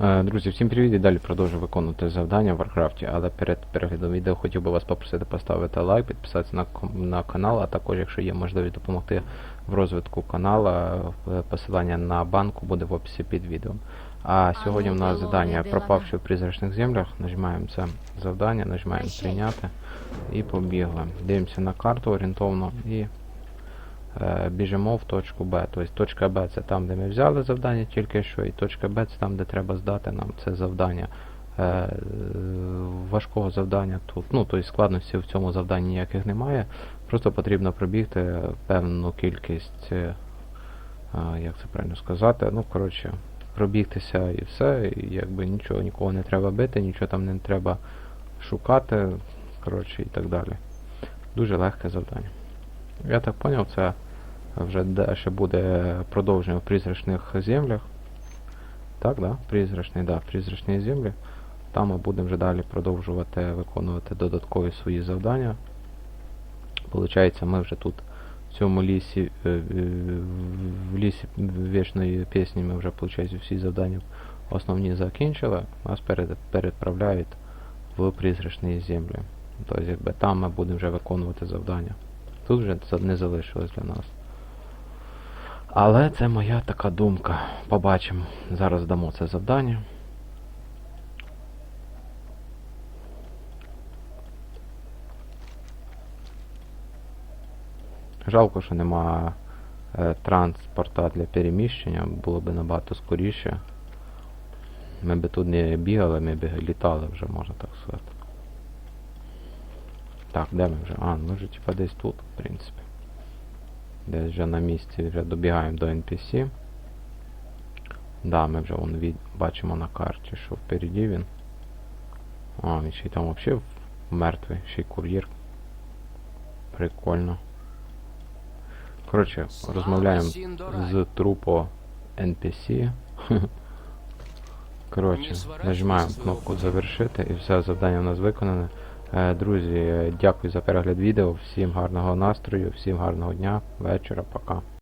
Е, Друзі, всім привіт і далі продовжую виконувати завдання в Варкрафті, але перед переглядом відео хотів би вас попросити поставити лайк, підписатися на, на канал, а також, якщо є можливість допомогти в розвитку канала, е, посилання на банку буде в описі під відео. А сьогодні в нас завдання пропавши в призрачних землях. Нажимаємо це завдання, нажимаємо прийняти і побігли. Дивимося на карту орієнтовно і біжимо в точку Б. Тобто точка Б це там, де ми взяли завдання тільки що, і точка Б це там, де треба здати нам це завдання. Е, е, важкого завдання тут, ну тобто складності в цьому завданні ніяких немає. Просто потрібно пробігти певну кількість, е, як це правильно сказати, ну коротше, пробігтися і все, якби нічого нікого не треба бити, нічого там не треба шукати, коротше, і так далі. Дуже легке завдання. Я так поняв, це вже далі буде продовження в призрачних землях. Так, да? Призрачний, да, призрачні землі. Там ми будемо вже далі продовжувати виконувати додаткові свої завдання. Получається, ми вже тут в цьому лісі, е, е, в лісі вічної пісні ми вже, виходить, всі завдання основні закінчили. Нас переправляють в призрачні землі. Тобто, якби там ми будемо вже виконувати завдання. Тут вже не залишилось для нас. Але це моя така думка. Побачимо. Зараз дамо це завдання. Жалко, що нема е, транспорта для переміщення, було б набагато скоріше. Ми б тут не бігали, ми б літали вже, можна так сказати. Так, де ми вже? А, ми вже типа десь тут, в принципі. Десь вже на місці вже добігаємо до NPC. Да, ми вже вон від... бачимо на карті, що впереді він. А, він ще й там взагалі мертвий, ще й кур'єр. Прикольно. Коротше, розмовляємо з трупо NPC. Коротше, нажимаємо кнопку завершити і все завдання у нас виконане. Е, Друзі, е, дякую за перегляд відео. Всім гарного настрою, всім гарного дня, вечора, пока.